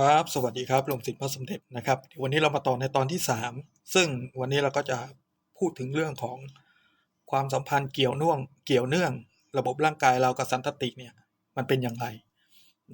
ครับ สวัสดีครับหลวงศิษย์พระสมเด็จนะครับ วันนี้เรามาต่อในตอนที่สามซึ่งวันนี้เราก็จะพูดถึงเรื่องของความสัมพันธ์เกี่ยวน่วง เกี่ยวเนื่อง ระบบร่างกายเรากับสันตติเนี่ยมันเป็นอย่างไร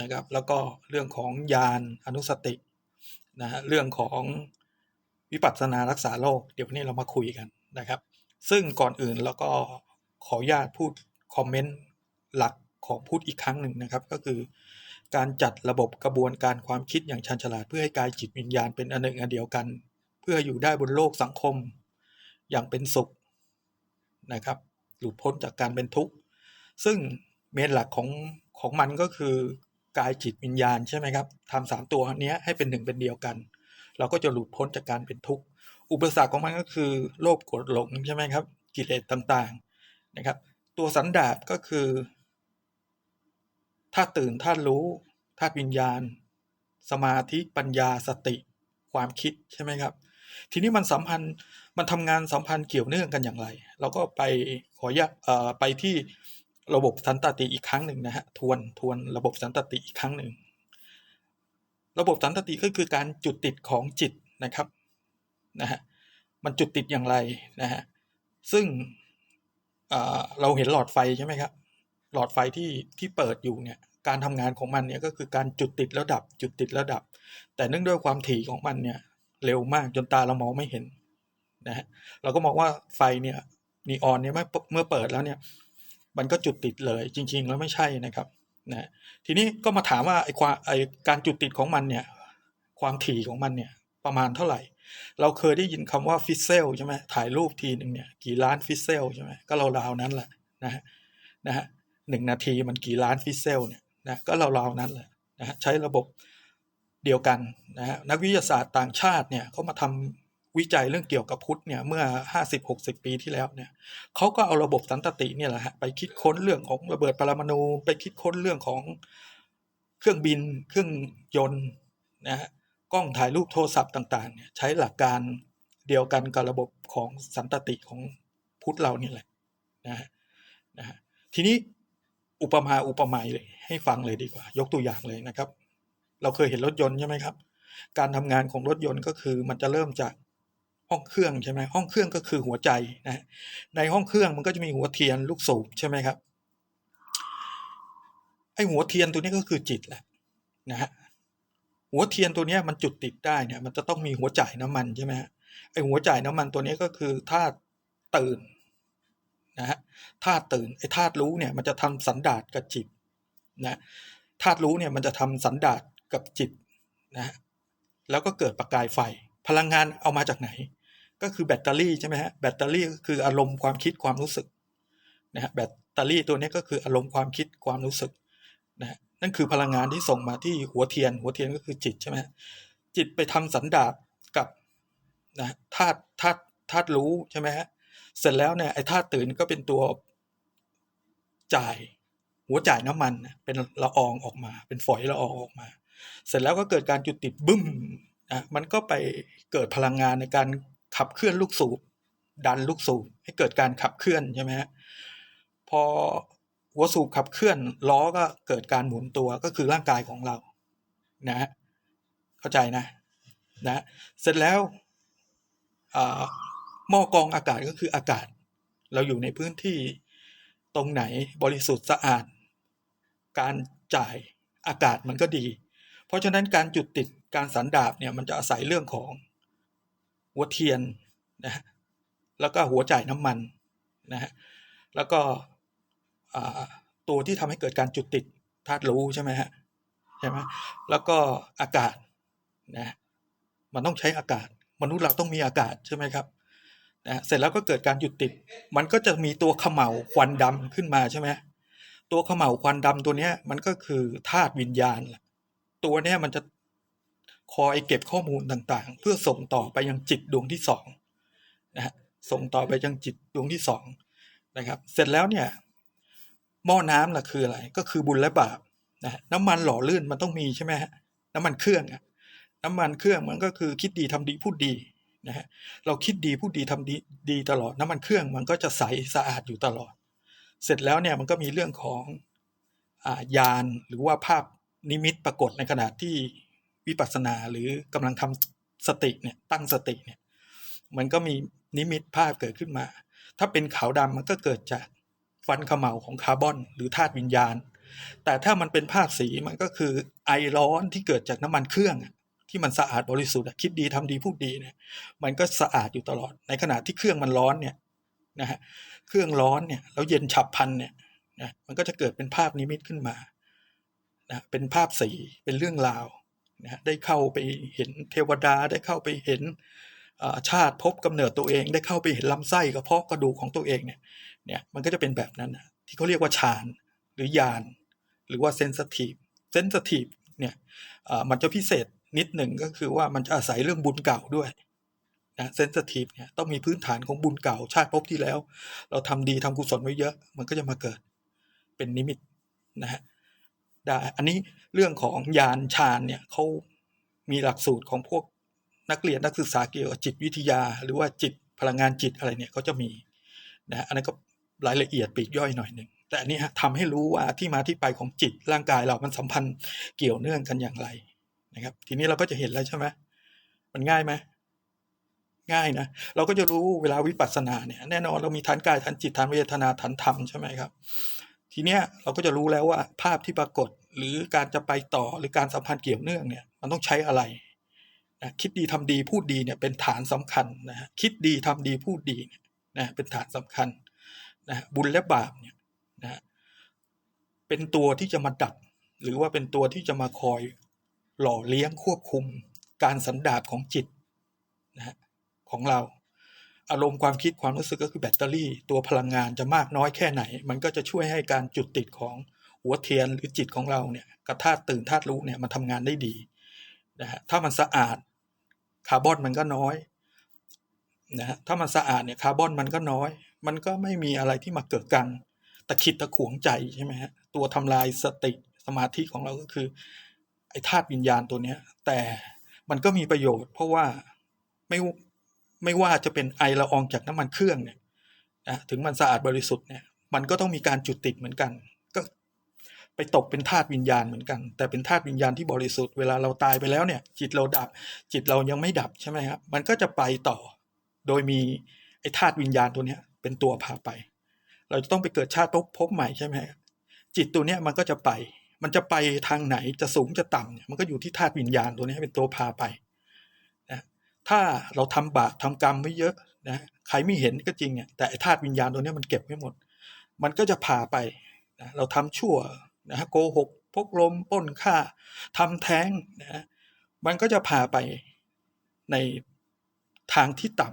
นะครับ แล้วก็เรื่องของญาณอนุสตินะฮะเรื่องของวิปัสสนารักษาโรคเดี๋ยววันนี้เรามาคุยกันนะครับ ซึ่งก่อนอื่นเราก็ขออนุญาตพูดคอมเมนต์หลักของพูดอีกครั้งหนึ่งนะครับ ก็คือ การจัดระบบกระบวนการความคิดอย่างชันฉลาดเพื่อให้กายจิตวิญญาณเป็นอันหนึ่งอันเดียวกัน เพื่ออยู่ได้บนโลกสังคม อย่างเป็นสุขนะครับ หลุดพ้นจากการเป็นทุกข์ ซึ่งเมนหลักของของมันก็คือกายจิตวิญญาณใช่ไหมครับทำสามตัวนี้ให้เป็นหนึ่งเป็นเดียวกัน เราก็จะหลุดพ้นจากการเป็นทุกข์ อุปสรรคของมันก็คือโลภโกรธหลงใช่ไหมครับ กิเลสต่างๆนะครับ ตัวสันดาปก็คือธาตื่นธารู้ ธาตุวิญญาณ สมาธิปัญญาสติ ความคิดใช่ไหมครับ ทีนี้มันสัมพันธ์มันทำงานสัมพันธ์เกี่ยวเนื่องกันอย่างไร เราก็ไปขออนุญาตเอ่อไปที่ระบบสันตติอีกครั้งหนึ่งนะฮะทวนทวนระบบสันตติอีกครั้งหนึ่งระบบสันตติก็คือการจุดติดของจิตนะครับนะฮะมันจุดติดอย่างไรนะฮะซึ่งเอ่อเราเห็นหลอดไฟใช่ไหมครับ หลอดไฟที่ที่เปิดอยู่เนี่ย การทำงานของมันเนี่ยก็คือการจุดติดแล้วดับ จุดติดแล้วดับ แต่เนื่องด้วยความถี่ของมันเนี่ยเร็วมากจนตาเรามองไม่เห็นนะฮะเราก็มองว่าไฟเนี่ยนีออนเนี่ยเมื่อเปิดแล้วเนี่ยมันก็จุดติดเลยจริง ๆ แล้วไม่ใช่นะครับนะทีนี้ก็มาถามว่าไอ้ความไอ้การจุดติดของมันเนี่ยความถี่ของมันเนี่ยประมาณเท่าไหร่ เราเคยได้ยินคำว่าฟิเซลใช่ไหมถ่ายรูปทีหนึ่งเนี่ยกี่ล้านฟิเซลใช่ไหมก็ราวๆนั้นแหละนะฮะนะฮะหนึ่งนาทีมันกี่ล้านฟิเซลเนี่ย นะก็ราวๆนั้นแหละนะใช้ระบบเดียวกันนะฮะนักวิทยาศาสตร์ต่างชาติเนี่ยเขามาทำวิจัยเรื่องเกี่ยวกับพุทธเนี่ยเมื่อ 50-60 ปีที่แล้วเนี่ยเขาก็เอาระบบสันตติเนี่ยแหละฮะไปคิดค้นเรื่องของระเบิดปรมาณูไปคิดค้นเรื่องของเครื่องบิน เครื่องยนต์นะฮะกล้องถ่ายรูปโทรศัพท์ต่างๆเนี่ยใช้หลักการเดียวกันกับระบบของสันตติของพุทธเรานี่แหละนะฮะนะฮะทีนี้อุปมาอุปไมยเลย ให้ฟังเลยดีกว่า ยกตัวอย่างเลยนะครับ เราเคยเห็นรถยนต์ใช่ไหมครับ การทำงานของรถยนต์ก็คือมันจะเริ่มจากห้องเครื่องใช่ไหมห้องเครื่องก็คือหัวใจนะในห้องเครื่องมันก็จะมีหัวเทียนลูกสูบใช่ไหมครับไอหัวเทียนตัวนี้ก็คือจิตแหละนะฮะหัวเทียนตัวนี้มันจุดติดได้เนี่ย มันจะต้องมีหัวจ่ายน้ำมันใช่ไหมฮะไอหัวจ่ายน้ำมันตัวนี้ก็คือธาตุตื่นนะฮะธาตุตื่นไอธาตุรู้เนี่ยมันจะทำสันดาษกับจิต นะธาตุรู้เนี่ยมันจะทำสันดาษกับจิตนะแล้วก็เกิดประกายไฟ พลังงานเอามาจากไหน ก็คือแบตเตอรี่ใช่ไหมฮะแบตเตอรี่ก็คืออารมณ์ความคิดความรู้สึกนะฮะแบตเตอรี่ตัวนี้ก็คืออารมณ์ความคิดความรู้สึกนะนั่นคือพลังงานที่ส่งมาที่หัวเทียน หัวเทียนก็คือจิตใช่ไหมจิตไปทำสันดาษกับนะธาตุธาตุธาตุรู้ใช่ไหมฮะเสร็จแล้วเนี่ยไอ้ธาตุตื่นก็เป็นตัวจ่าย หัวจ่ายน้ำมันเป็นละอองออกมา เป็นฝอยละอองออกมา เสร็จแล้วก็เกิดการจุดติดบึ้มนะมันก็ไปเกิดพลังงานในการขับเคลื่อนลูกสูบดันลูกสูบให้เกิดการขับเคลื่อนใช่ไหมฮะพอหัวสูบขับเคลื่อนล้อก็เกิดการหมุนตัวก็คือร่างกายของเรา นะ เข้าใจนะ นะ เสร็จแล้วหม้อกรองอากาศก็คืออากาศ เราอยู่ในพื้นที่ตรงไหนบริสุทธิ์สะอาด การจ่ายอากาศมันก็ดี เพราะฉะนั้นการจุดติดการสันดาบเนี่ยมันจะอาศัยเรื่องของหัวเทียนนะแล้วก็หัวจ่ายน้ำมันนะฮะแล้วก็ตัวที่ทำให้เกิดการจุดติดธาตุรู้ใช่ไหมฮะใช่ไหมแล้วก็อากาศนะมันต้องใช้อากาศ มนุษย์เราต้องมีอากาศใช่ไหมครับนะเสร็จแล้วก็เกิดการหยุดติด มันก็จะมีตัวขมเหลาควันดำขึ้นมาใช่ไหม ตัวขมเหลาควันดำตัวเนี้ย มันก็คือธาตุวิญญาณ ตัวเนี้ยมันจะคอยเก็บข้อมูลต่างๆ เพื่อส่งต่อไปยังจิตดวงที่สองนะฮะส่งต่อไปยังจิตดวงที่สองนะครับ เสร็จแล้วเนี่ย หม้อน้ำล่ะคืออะไร ก็คือบุญและบาปนะน้ำมันหล่อลื่นมันต้องมีใช่ไหมฮะน้ำมันเครื่องอะน้ำมันเครื่องมันก็คือคิดดีทำดีพูดดีนะฮะเราคิดดีพูดดีทำดีดีตลอด น้ำมันเครื่องมันก็จะใสสะอาดอยู่ตลอด เสร็จแล้วเนี่ยมันก็มีเรื่องของอยานหรือว่าภาพนิมิตปรากฏในขณะที่วิปัสสนาหรือกำลังทำสติเนี่ยตั้งสติเนี่ยมันก็มีนิมิตภาพเกิดขึ้นมา ถ้าเป็นขาวดำมันก็เกิดจากฟันเขม่าของคาร์บอน หรือธาตุวิญญาณ แต่ถ้ามันเป็นภาพสีมันก็คือไอร้อนที่เกิดจากน้ำมันเครื่องที่มันสะอาดบริสุทธิ์คิดดีทำดีพูดดีเนี่ยมันก็สะอาดอยู่ตลอดในขณะที่เครื่องมันร้อนเนี่ยนะฮะ เครื่องร้อนเนี่ยแล้วเย็นฉับพันเนี่ยนะมันก็จะเกิดเป็นภาพนิมิตขึ้นมานะเป็นภาพสีเป็นเรื่องราวนะได้เข้าไปเห็นเทวดาได้เข้าไปเห็นชาติภพกำเนิดตัวเอง ได้เข้าไปเห็นลำไส้กระเพาะกระดูกของตัวเองเนี่ยเนี่ยมันก็จะเป็นแบบนั้นนะที่เขาเรียกว่าฌานหรือญาณหรือว่าเซนสทีฟเซนสทีฟเนี่ยอ่ามันจะพิเศษนิดหนึ่งก็คือว่ามันจะอาศัยเรื่องบุญเก่าด้วย นะเซนสทีฟเนี่ยต้องมีพื้นฐานของบุญเก่าชาติภพที่แล้ว เราทำดีทำกุศลไว้เยอะ มันก็จะมาเกิดเป็นนิมิตนะฮะได้อันนี้เรื่องของยานฌานเนี่ยเขามีหลักสูตรของพวกนักเรียนนักศึกษาเกี่ยวกับจิตวิทยา หรือว่าจิตพลังงานจิตอะไรเนี่ยเขาจะมีนะอันนั้นก็รายละเอียดปีกย่อยหน่อยหนึ่งแต่อันนี้ทำให้รู้ว่าที่มาที่ไปของจิตร่างกายเรามันสัมพันธ์เกี่ยวเนื่องกันอย่างไรนะครับ ทีนี้เราก็จะเห็นแล้วใช่ไหมมันง่ายไหม ง่ายนะเราก็จะรู้เวลาวิปัสสนาเนี่ยแน่นอนเรามีฐานกายฐานจิตฐานเวทนาฐานธรรมใช่ไหมครับ ทีเนี้ยเราก็จะรู้แล้วว่าภาพที่ปรากฏหรือการจะไปต่อหรือการสัมพันธ์เกี่ยวเนื่องเนี่ยมันต้องใช้อะไรนะคิดดีทำดีพูดดีเนี่ยเป็นฐานสำคัญนะฮะคิดดีทำดีพูดดีเนี่ยนะเป็นฐานสำคัญนะบุญและบาปเนี่ยนะฮะเป็นตัวที่จะมาดับหรือว่าเป็นตัวที่จะมาคอยหล่อเลี้ยงควบคุมการสันดาปของจิตนะฮะ ของเรา อารมณ์ความคิดความรู้สึกก็คือแบตเตอรี่ ตัวพลังงานจะมากน้อยแค่ไหน มันก็จะช่วยให้การจุดติดของหัวเทียนหรือจิตของเราเนี่ยกับธาตุตื่นธาตุรู้เนี่ยมันทำงานได้ดีนะฮะถ้ามันสะอาดคาร์บอนมันก็น้อยนะฮะถ้ามันสะอาดเนี่ยคาร์บอนมันก็น้อย มันก็ไม่มีอะไรที่มาเกิดกังตะขิดตะขวงใจใช่ไหมฮะตัวทำลายสติสมาธิของเราก็คือ ไอ้ธาตุวิญญาณตัวเนี้ย แต่มันก็มีประโยชน์ เพราะว่าไม่ ไม่ว่าจะเป็นไอละอองจากน้ำมันเครื่องเนี่ยนะถึงมันสะอาดบริสุทธิ์เนี่ยมันก็ต้องมีการจุดติดเหมือนกัน ก็ไปตกเป็นธาตุวิญญาณเหมือนกัน แต่เป็นธาตุวิญญาณที่บริสุทธิ์เวลาเราตายไปแล้วเนี่ย จิตเราดับ จิตเรายังไม่ดับใช่ไหมครับมันก็จะไปต่อ โดยมีไอ้ธาตุวิญญาณตัวเนี้ย เป็นตัวพาไป เราจะต้องไปเกิดชาติพภพใหม่ใช่ไหมจิตตัวเนี้ยมันก็จะไป มันจะไปทางไหนจะสูงจะต่ำเนี่ยมันก็อยู่ที่ธาตุวิญญาณตัวนี้เป็นตัวพาไป ถ้าเราทำบาปทำกรรมไม่เยอะนะใครไม่เห็นก็จริงเนี่ยแต่ธาตุวิญญาณตัวนี้มันเก็บไม่หมด มันก็จะพาไปนะเราทำชั่วนะโกหกพกลมป้นฆ่าทำแท้งนะมันก็จะพาไปในทางที่ต่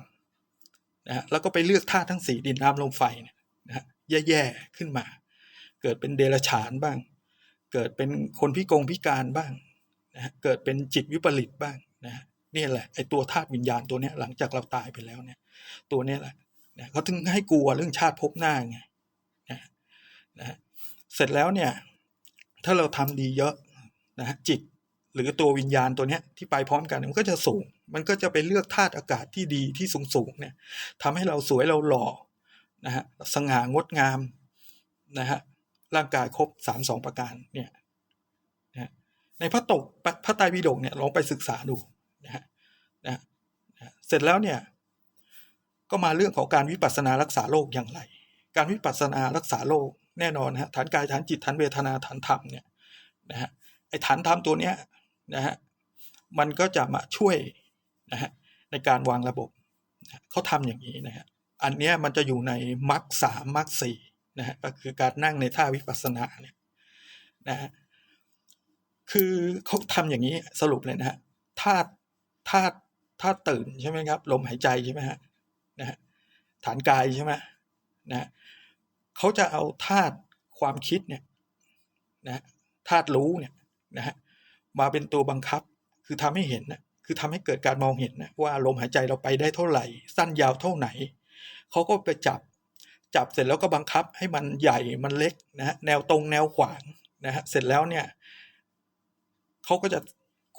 ำนะแล้วก็ไปเลือกธาตุทั้งสี่ดินน้ำลมไฟนี่ยนะแย่ๆขึ้นมา เกิดเป็นเดรัจฉานบ้าง เกิดเป็นคนพิกงพิการบ้างนะเกิดเป็นจิตวิปริตบ้างนะ นี่แหละไอ้ตัวธาตุวิญญาณตัวเนี้ยหลังจากเราตายไปแล้วเนี่ย ตัวเนี้ยแหละนะเขาถึงให้กลัวเรื่องชาติภพหน้าไงนะนะเสร็จแล้วเนี่ย ถ้าเราทำดีเยอะนะจิตหรือตัววิญญาณตัวเนี้ยที่ไปพร้อมกันมันก็จะสูง มันก็จะไปเลือกธาตุอากาศที่ดีที่สูงสูงเนี่ยทำให้เราสวยเราหล่อนะฮะสง่างดงามนะฮะร่างกายครบสามสองประการเนี่ยนะในพระตกพระไตรปิฎกเนี่ยลองไปศึกษาดู นะฮะนะเสร็จแล้วเนี่ยก็มาเรื่องของการวิปัสสนารักษาโรคอย่างไร การวิปัสสนารักษาโรคแน่นอนฮะฐานกายฐานจิตฐานเวทนาฐานธรรมเนี่ยนะฮะไอฐานธรรมตัวเนี้ยนะฮะมันก็จะมาช่วยนะฮะในการวางระบบเขาทำอย่างนี้นะฮะอันเนี้ยมันจะอยู่ในมรรคสามมรรคสี่นะฮะก็คือการนั่งในท่าวิปัสสนาเนี่ยนะฮะคือเขาทำอย่างนี้สรุปเลยนะฮะธาตุ ธาตุธาตุตื่นใช่ไหมครับ ลมหายใจใช่ไหมฮะนะฮะฐานกายใช่ไหมนะเขาจะเอาธาตุความคิดเนี่ยนะธาตุรู้เนี่ยนะฮะมาเป็นตัวบังคับคือทำให้เห็นนะคือทำให้เกิดการมองเห็นนะว่าลมหายใจเราไปได้เท่าไหร่ สั้นยาวเท่าไหนเขาก็ไปจับจับเสร็จแล้วก็บังคับให้มันใหญ่มันเล็กนะฮะแนวตรงแนวขวางนะฮะเสร็จแล้วเนี่ยเขาก็จะ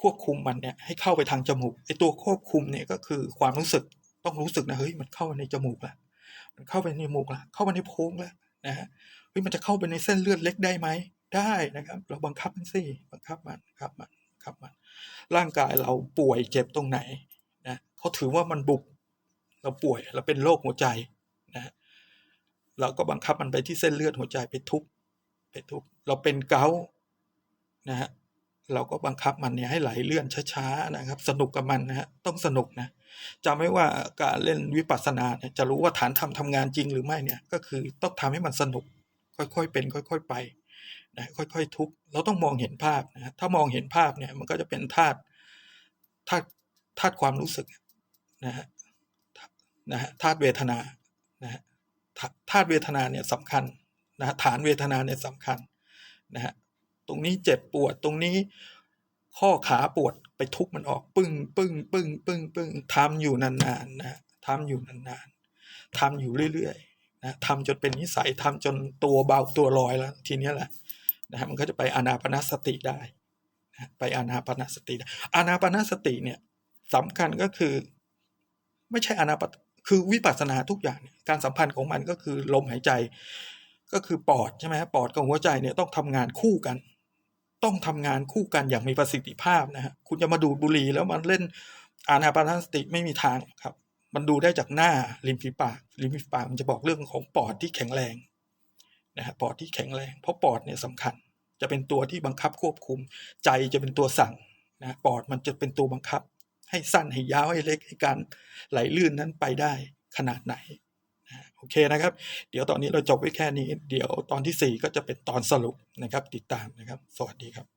ควบคุมมันเนี่ยให้เข้าไปทางจมูกไอตัวควบคุมเนี่ยก็คือความรู้สึกต้องรู้สึกนะเฮ้ยมันเข้าในจมูกละมันเข้าไปในจมูกละเข้าไปในโพรงแล้วนะฮะเฮ้ยมันจะเข้าไปในเส้นเลือดเล็กได้ไหมได้นะครับ เราบังคับมันสิบังคับมันครับมันครับมัน ร่างกายเราป่วยเจ็บตรงไหนนะเขาถือว่ามันบุกเราป่วยเราเป็นโรคหัวใจนะ เราก็บังคับมันไปที่เส้นเลือดหัวใจไปทุบไปทุบเราเป็นเกาต์นะฮะ เราก็บังคับมันเนี่ยให้ไหลเลื่อนช้าๆนะครับ สนุกกับมันนะฮะต้องสนุกนะจำไว้ว่าการเล่นวิปัสสนาเนี่ยจะรู้ว่าฐานทำทำงานจริงหรือไม่เนี่ยก็คือต้องทำให้มันสนุก ค่อยๆเป็น ค่อย ๆไปนะค่อยๆทุบเราต้องมองเห็นภาพนะถ้ามองเห็นภาพเนี่ยมันก็จะเป็นธาตุธาตุธาตุความรู้สึกนะฮะนะฮะธาตุเวทนานะฮะธาตุเวทนาเนี่ยสำคัญนะฐานเวทนาเนี่ยสำคัญนะฮะ ตรงนี้เจ็บปวดตรงนี้ ข้อขาปวดไปทุบมันออก ปึ้งปึ้งปึ้งปึ้งปึ้งทำอยู่นานๆนะทำอยู่นานๆทำอยู่เรื่อยๆนะทำจนเป็นนิสัยทำจนตัวเบาตัวลอยแล้ว ทีนี้แหละนะมันก็จะไปอานาปนาสติได้นะไปอานาปนาสติได้อานาปนาสติเนี่ยสำคัญก็คือ ไม่ใช่อานาปคือวิปัสสนาทุกอย่างเนี่ยการสัมพันธ์ของมันก็คือลมหายใจ ก็คือปอดใช่ไหมปอดกับหัวใจเนี่ยต้องทำงานคู่กัน ต้องทำงานคู่กันอย่างมีประสิทธิภาพนะฮะคุณจะมาดูดบุหรี่แล้วมันเล่นอานาปานสติไม่มีทางครับ มันดูได้จากหน้าริมฝีปากริมฝีปากมันจะบอกเรื่องของปอดที่แข็งแรงนะฮะปอดที่แข็งแรง เพราะปอดเนี่ยสำคัญ จะเป็นตัวที่บังคับควบคุม ใจจะเป็นตัวสั่งนะปอดมันจะเป็นตัวบังคับ ให้สั้นให้ยาวให้เล็กให้การไหลลื่นนั้นไปได้ขนาดไหน โอเคนะครับ เดี๋ยวตอนนี้เราจบไว้แค่นี้ เดี๋ยวตอนที่ 4 ก็จะเป็นตอนสรุปนะครับ ติดตามนะครับ สวัสดีครับ